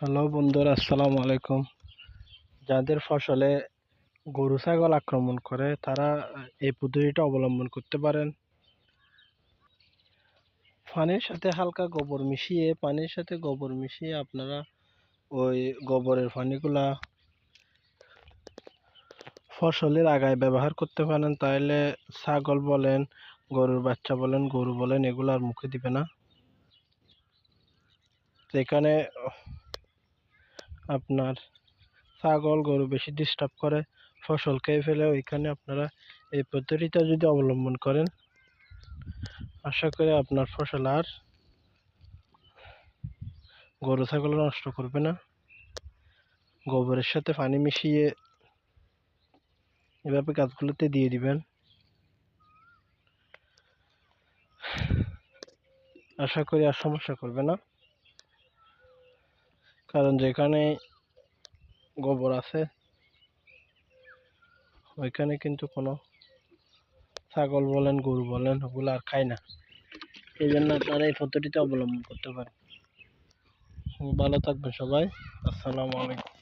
Hello বন্ধুরা, আসসালামু আলাইকুম। যাদের ফসলে গরু ছাগল আক্রমণ করে, তারা এই পদ্ধতিটা অবলম্বন করতে পারেন। পানির সাথে হালকা গোবর মিশিয়ে, পানির সাথে গোবর মিশিয়ে আপনারা ওই গোবরের পানিগুলা ফসলের আগায় ব্যবহার করতে পারেন। তাহলে ছাগল বলেন, গরুর বাচ্চা বলেন, গরু বলেন, এগুলো আর মুখে দিবে না। যেখানে আপনার ছাগল গরু বেশি ডিস্টার্ব করে, ফসল খেয়ে ফেলে, ওইখানে আপনারা এই পদ্ধতিটা যদি অবলম্বন করেন, আশা করি আপনার ফসল আর গরু ছাগল নষ্ট করবে না। গোবরের সাথে পানি মিশিয়ে এভাবে গাছগুলোতে দিয়ে দিবেন। আশা করি আর সমস্যা করবে না। কারণ যেখানে গোবর আছে, ওইখানে কিন্তু কোনো ছাগল বলেন, গরু বলেন, ওগুলো আর খায় না। এই জন্য আপনারা এই পদ্ধতিটা অবলম্বন করতে পারেন ভালো থাকবেন সবাই। আসসালামু আলাইকুম।